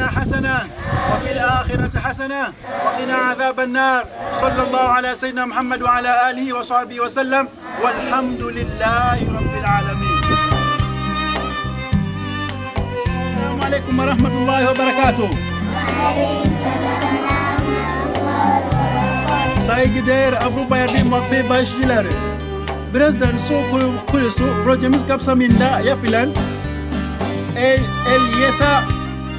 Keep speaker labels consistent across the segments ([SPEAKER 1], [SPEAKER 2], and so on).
[SPEAKER 1] حسنة وفي الآخرة حسنة وقنا عذاب النار. صلى الله على سيدنا محمد وعلى آله وصحبه وسلم. والحمد لله رب العالمين. السلام عليكم ورحمة الله وبركاته. Saygıdeğer Avrupa Yardım Vakfı başçıları. Birazdan su kuyu- kuyusu projemiz kapsamında yapılan El, El Yesa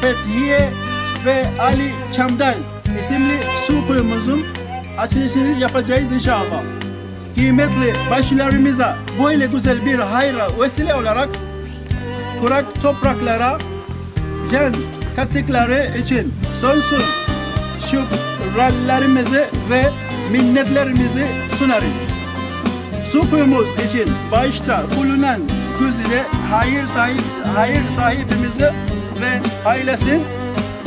[SPEAKER 1] Fethiye ve Ali Çamdal isimli su kuyumuzun açılışını yapacağız inşallah. Kıymetli başlarımıza böyle güzel bir hayra vesile olarak kurak topraklara can kattıkları için sonsuz şükranlarımızı ve minnetlerimizi sunarız. Su kuyumuz için başta bulunan güzide hayır sahip hayır sahibimizi ve ailesin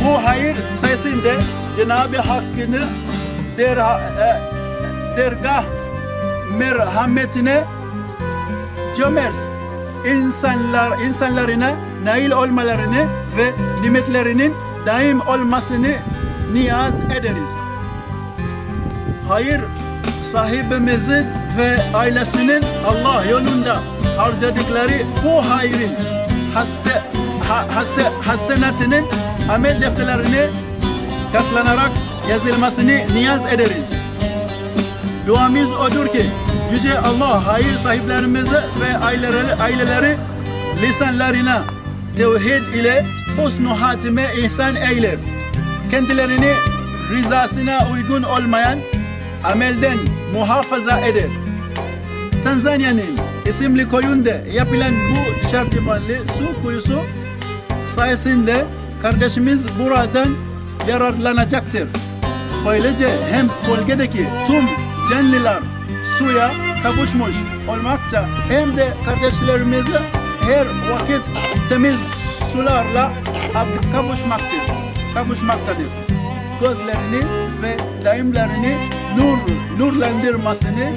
[SPEAKER 1] bu hayır sayesinde Cenab-ı Hakk'ını der, e, dergah merhametine cömert insanlar insanlarına nail olmalarını ve nimetlerinin daim olmasını niyaz ederiz. Hayır sahibimizin ve ailesinin Allah yolunda harcadıkları bu hayrın hasse, ha, hasse, hasenatının amel defterlerine katlanarak yazılmasını niyaz ederiz. Duamız odur ki Yüce Allah hayır sahiplerimizi ve aileleri, aileleri lisanlarına tevhid ile husnu hatime ihsan eyler. Kendilerini rızasına uygun olmayan amelden muhafaza eder. Tanzanya'nın isimli koyunda yapılan bu şartibanlı su kuyusu sayesinde kardeşimiz buradan yararlanacaktır. Böylece hem bölgedeki tüm canlılar suya kavuşmuş olmakta hem de kardeşlerimizi her vakit temiz sularla kavuşmaktır, kavuşmaktadır. Gözlerini ve daimlerini nur, nurlandırmasını